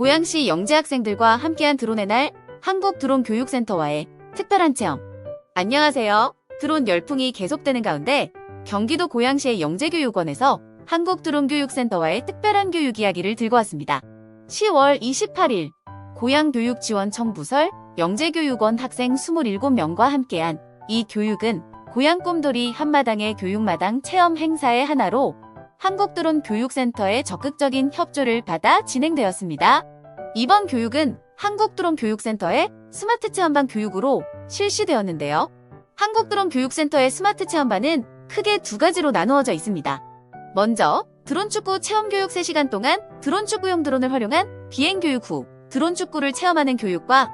고양시 영재 학생들과 함께한 드론의 날 한국 드론 교육센터와의 특별한 체험. 안녕하세요. 드론 열풍이 계속되는 가운데 경기도 고양시의 영재교육원에서 한국 드론 교육센터와의 특별한 교육 이야기를 들고 왔습니다. 10월 28일 고양교육지원청 부설 영재교육원 학생 27명과 함께한 이 교육은 고양 꿈돌이 한마당의 교육마당 체험 행사의 하나로 한국드론 교육센터의 적극적인 협조를 받아 진행되었습니다. 이번 교육은 한국드론 교육센터의 스마트 체험반 교육으로 실시되었는데요. 한국드론 교육센터의 스마트 체험반은 크게 두 가지로 나누어져 있습니다. 먼저 드론 축구 체험 교육 3시간 동안 드론 축구용 드론을 활용한 비행 교육 후 드론 축구를 체험하는 교육과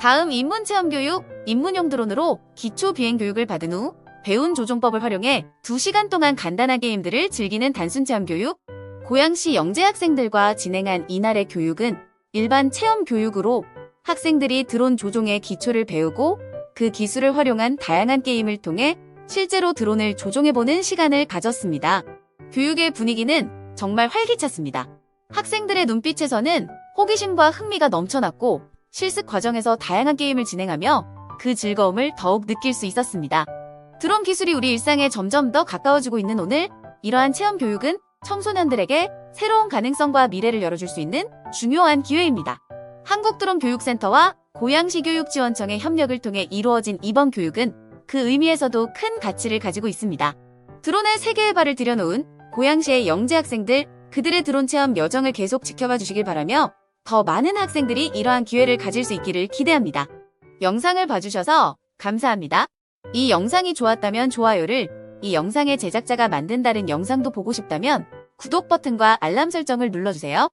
다음 입문 체험 교육 입문용 드론으로 기초 비행 교육을 받은 후 배운 조종법을 활용해 2시간 동안 간단한 게임들을 즐기는 단순 체험 교육, 고양시 영재 학생들과 진행한 이날의 교육은 일반 체험 교육으로 학생들이 드론 조종의 기초를 배우고 그 기술을 활용한 다양한 게임을 통해 실제로 드론을 조종해보는 시간을 가졌습니다. 교육의 분위기는 정말 활기찼습니다. 학생들의 눈빛에서는 호기심과 흥미가 넘쳐났고 실습 과정에서 다양한 게임을 진행하며 그 즐거움을 더욱 느낄 수 있었습니다. 드론 기술이 우리 일상에 점점 더 가까워지고 있는 오늘 이러한 체험 교육은 청소년들에게 새로운 가능성과 미래를 열어줄 수 있는 중요한 기회입니다. 한국드론교육센터와 고양시 교육지원청의 협력을 통해 이루어진 이번 교육은 그 의미에서도 큰 가치를 가지고 있습니다. 드론의 세계의 발을 들여놓은 고양시의 영재 학생들 그들의 드론 체험 여정을 계속 지켜봐 주시길 바라며 더 많은 학생들이 이러한 기회를 가질 수 있기를 기대합니다. 영상을 봐주셔서 감사합니다. 이 영상이 좋았다면 좋아요를, 이 영상의 제작자가 만든 다른 영상도 보고 싶다면 구독 버튼과 알람 설정을 눌러주세요.